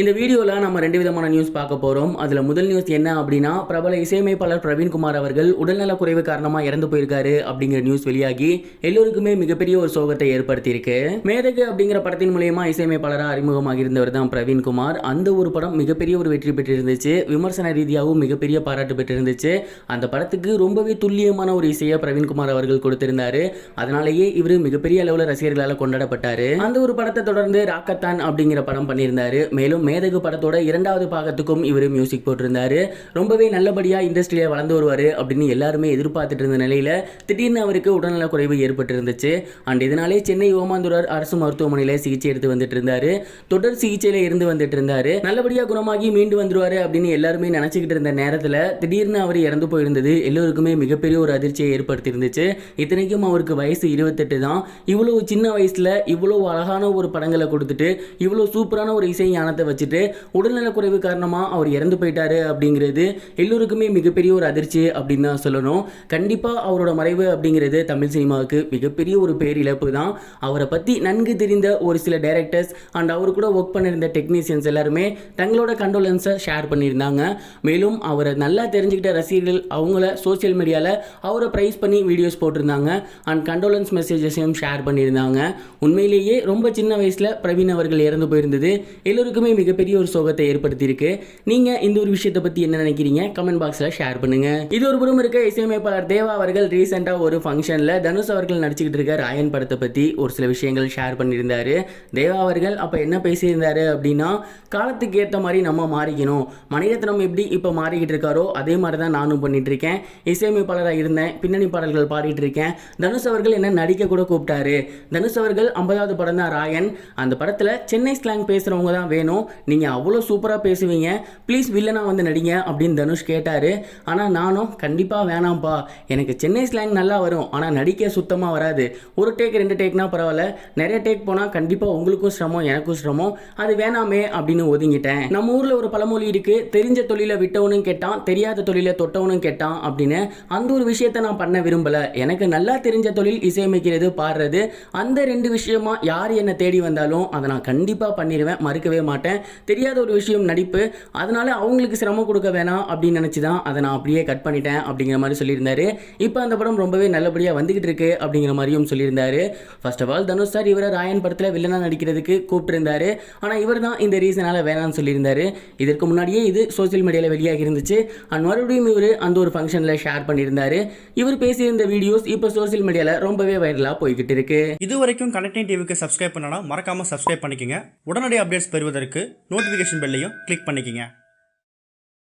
இந்த வீடியோவில் நம்ம ரெண்டு விதமான நியூஸ் பார்க்க போகிறோம் அதில் முதல் நியூஸ் என்ன அப்படின்னா பிரபல இசையமைப்பாளர் பிரவீன்குமார் அவர்கள் உடல்நலக் குறைவு காரணமாக இறந்து போயிருக்காரு அப்படிங்கிற நியூஸ் வெளியாகி எல்லோருக்குமே மிகப்பெரிய ஒரு சோகத்தை ஏற்படுத்தியிருக்கு. மேதகு அப்படிங்கிற படத்தின் மூலயமா இசையமைப்பாளராக அறிமுகமாக இருந்தவர் தான் பிரவீன்குமார் அந்த ஒரு படம் மிகப்பெரிய ஒரு வெற்றி பெற்றிருந்துச்சு. விமர்சன ரீதியாகவும் மிகப்பெரிய பாராட்டு பெற்றிருந்துச்சு. அந்த படத்துக்கு ரொம்பவே துல்லியமான ஒரு இசையை பிரவீன்குமார் அவர்கள் கொடுத்திருந்தாரு. அதனாலேயே இவர் மிகப்பெரிய அளவில் ரசிகர்களால் கொண்டாடப்பட்டார். அந்த ஒரு படத்தை தொடர்ந்து ராக்கத்தான் அப்படிங்கிற படம் பண்ணியிருந்தாரு. மேலும் மேதகு படத்தோட இரண்டாவது பாகத்துக்கும் இவர் மியூசிக் போட்டிருந்தாரு. ரொம்பவே நல்லபடியா இண்டஸ்ட்ரியில வளர்ந்து வருவார் அப்படின்னு எல்லாருமே எதிர்பார்த்துட்டு இருந்த நிலையில திடீர்னு அவருக்கு உடல்நல குறைவு ஏற்பட்டிருந்துச்சு. அண்ட் இதனாலே சென்னை ஓமாந்துரார் அரசு மருத்துவமனையில சிகிச்சை எடுத்து வந்துட்டு இருந்தாரு. தொடர் சிகிச்சையில இருந்து வந்துட்டு இருந்தாரு. நல்லபடியா குணமாகி மீண்டு வந்துருவாரு அப்படின்னு எல்லாருமே நினைச்சுக்கிட்டு இருந்த நேரத்தில் திடீர்னு அவர் இறந்து போயிருந்தது எல்லோருக்குமே மிகப்பெரிய ஒரு அதிர்ச்சியை ஏற்படுத்தியிருந்துச்சு. இத்தனைக்கும் அவருக்கு வயசு இருபத்தெட்டு தான். இவ்வளவு சின்ன வயசுல இவ்வளவு அழகான ஒரு படங்களை கொடுத்துட்டு இவ்வளவு சூப்பரான ஒரு இசை ஞானத்தை வச்சுட்டு உடல்நலக்குறைவு காரணமாக அவர் இறந்து போயிட்டாரு அப்படிங்கிறது எல்லோருக்குமே மிகப்பெரிய ஒரு அதிர்ச்சி அப்படின்னு தான் சொல்லணும். கண்டிப்பாக அவரோட மறைவு அப்படிங்கிறது தமிழ் சினிமாவுக்கு மிகப்பெரிய ஒரு பேரிழப்பு தான். அவரை பற்றி நன்கு தெரிந்த ஒரு சில டைரக்டர்ஸ் அண்ட் அவர் கூட ஒர்க் பண்ணியிருந்த டெக்னீஷியன்ஸ் எல்லாருமே தங்களோட கண்டோலன்ஸை ஷேர் பண்ணியிருந்தாங்க. மேலும் அவரை நல்லா தெரிஞ்சுக்கிட்ட ரசிகர்கள் அவங்கள சோஷியல் மீடியாவில் அவரை ப்ரைஸ் பண்ணி வீடியோஸ் போட்டிருந்தாங்க அண்ட் கண்டோலன்ஸ் மெசேஜஸையும் ஷேர் பண்ணியிருந்தாங்க. உண்மையிலேயே ரொம்ப சின்ன வயசில் பிரவீன் அவர்கள் இறந்து போயிருந்தது எல்லோருக்குமே மிகப்பெரிய ஒரு சோகத்தை ஏற்படுத்தியிருக்கு. நீங்கள் இந்த ஒரு விஷயத்தை பற்றி என்ன நினைக்கிறீங்க? கமெண்ட் பாக்ஸில் ஷேர் பண்ணுங்க. இது ஒரு புறம் இருக்க இசையமைப்பாளர் தேவா அவர்கள் ரீசெண்டாக ஒரு ஃபங்க்ஷனில் தனுஷ் அவர்கள் நடிச்சுக்கிட்டு இருக்க ராயன் படத்தை பற்றி ஒரு சில விஷயங்கள் ஷேர் பண்ணியிருந்தாரு. தேவா அவர்கள் அப்போ என்ன பேசியிருந்தாரு அப்படின்னா காலத்துக்கு ஏற்ற மாதிரி நம்ம மாறிக்கணும். மணிரத்னம் எப்படி இப்போ மாறிக்கிட்டு இருக்காரோ அதே மாதிரி தான் நானும் பண்ணிட்டு இருக்கேன். இசையமைப்பாளராக இருந்தேன் பின்னணி பாடல்கள் பாடிட்டு இருக்கேன். தனுஷ் அவர்கள் என்ன நடிக்க கூட கூப்பிட்டாரு. தனுஷ் அவர்கள் ஐம்பதாவது படம் தான் ராயன். அந்த படத்தில் சென்னை ஸ்லாங் பேசுகிறவங்க தான் வேணும். நீங்கள் அவ்வளோ சூப்பராக பேசுவீங்க. ப்ளீஸ் வில்லனாக வந்து நடிங்க அப்படின்னு தனுஷ் கேட்டார். ஆனால் நானும் கண்டிப்பாக வேணாம்ப்பா. எனக்கு சென்னை ஸ்லாங் நல்லா வரும். ஆனால் நடிக்க சுத்தமாக வராது. ஒரு டேக் ரெண்டு டேக்னா பரவாயில்ல. நிறைய டேக் போனால் கண்டிப்பாக உங்களுக்கும் சிரமம் எனக்கும் சிரமம். அது வேணாமே அப்படின்னு ஒதுங்கிட்டேன். நம்ம ஊரில் ஒரு பழமொழி இருக்குது தெரிஞ்ச தொழிலை விட்டவனும் கேட்டான் தெரியாத தொழிலை தொட்டவனும் கேட்டான் அப்படின்னு. அந்த ஒரு விஷயத்தை நான் பண்ண விரும்பல. எனக்கு நல்லா தெரிஞ்ச தொழில் இசையமைக்கிறது பாடுறது. அந்த ரெண்டு விஷயமா யார் என்னை தேடி வந்தாலும் அதை நான் கண்டிப்பாக பண்ணிடுவேன் மறுக்கவே மாட்டேன். தெரியாத ஒரு விஷயம் நடிப்பு. அதனால அவங்களுக்கு சிரமம் கொடுக்க வேணாம் அப்படின்னு நினச்சி தான் அதை நான் அப்படியே கட் பண்ணிட்டேன் அப்படிங்கிற மாதிரி சொல்லியிருந்தாரு. இப்போ அந்த படம் ரொம்பவே நல்லபடியாக வந்துக்கிட்டு இருக்கு அப்படிங்கிற மாதிரியும் சொல்லியிருந்தாரு. First of all Dhanush sir இவரை ராயன் படத்தில் வில்லனாக நடிக்கிறதுக்கு கூப்பிட்டிருந்தாரு. ஆனால் இவர் தான் இந்த ரீசனால் வேணாம்னு சொல்லியிருந்தாரு. இதற்கு முன்னாடியே இது சோஷியல் மீடியாவில் வெளியாகி இருந்துச்சு. அண்ட் மறுபடியும் இவர் அந்த ஒரு ஃபங்க்ஷனில் ஷேர் பண்ணியிருந்தாரு. இவர் பேசியிருந்த வீடியோஸ் இப்போ சோஷியல் மீடியாவில் ரொம்பவே வைரலாக போய்கிட்டு இருக்கு. இது வரைக்கும் கனெக்டிங் டிவிக்கு சப்ஸ்கிரைப் பண்ணனா மறக்காம சப்ஸ்கிரைப் பண்ணிக்கங்க. உடனடி அப்டேட்ஸ் பெறுவதற்கு நோட்டிஃபிகேஷன் பெல்லையும் கிளிக் பண்ணிக்கங்க.